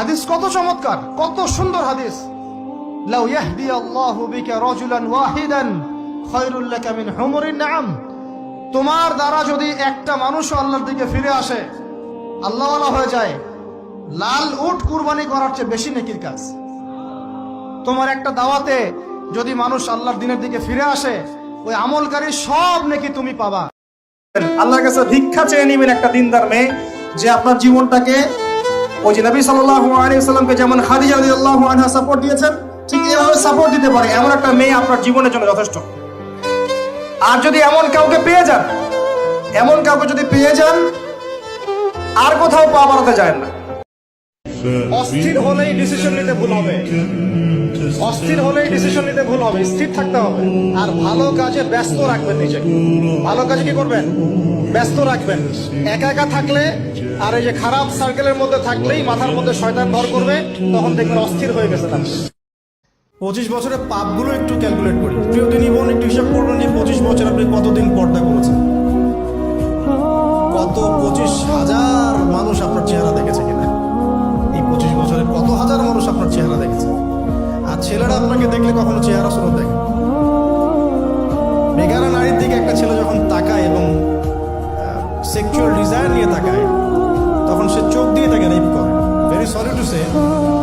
হাদিস কত চমৎকার, কত সুন্দর হাদিস। লাউ ইয়াহদি আল্লাহু বিকা রাজুলান ওয়াহিদান, খায়রুল লাকা মিন হুমুরিন নাম তোমার দ্বারা যদি একটা মানুষও আল্লাহর দিকে ফিরে আসে, আল্লাহওয়ালা হয়ে যায়। লাল উট কুরবানি করার চেয়ে বেশি নেকির কাজ। তোমার একটা দাওয়াতে যদি মানুষ আল্লাহর দিনের দিকে ফিরে আসে, ওই আমলকারী সব নেকি তুমি পাবা। আল্লাহর কাছে ভিক্ষা চেয়ে নেবেন একটা দিনদার মেয়ে, যে আপনার জীবনটাকে ওই যে নবী সাল্লামকে যেমন খাদিজা রাদিয়াল্লাহু আনহা সাপোর্ট দিয়েছেন, ঠিক এইভাবে সাপোর্ট দিতে পারে। এমন একটা মেয়ে আপনার জীবনের জন্য যথেষ্ট। আর যদি এমন কাউকে পেয়ে যান, এমন কাউকে যদি পেয়ে যান, আর কোথাও পা বাড়াতে যায় না। অস্থির হলেই ডিসিশন নিতে ভুল হবে। অস্থির হলেই ডিসিশন নিতে ভুল হবে। স্থির থাকতে হবে। আর ভালো কাজে ব্যস্ত রাখবেন নিজেকে। ভালো কাজে কি করবেন? ব্যস্ত রাখবেন। একা একা থাকলে আর এই যে খারাপ সার্কেলের মধ্যে থাকলেই মাথার মধ্যে শয়তান ভর করবে, তখন দেখবেন অস্থির হয়ে গেছে আপনি পঁচিশ বছরের পাপগুলো একটু ক্যালকুলেট করি। প্রিয় দিনী বোন, একটু হিসাব করবেন যে পঁচিশ বছর আপনি কতদিন পর্দা করেছেন? কত পঁচিশ হাজার মানুষ আপনার চেহারা দেখেছে কিনা? এই পঁচিশ বছরে কত হাজার মানুষ আপনার চেহারা দেখেছে? আর ছেলেরা আপনাকে দেখলে কখনো চেহারা শুরু দেখে বেগারা নারীর দিকে একটা ছেলে যখন তাকায় এবং সেক্সুয়াল ডিজায়ার নিয়ে তাকায় sorry to say.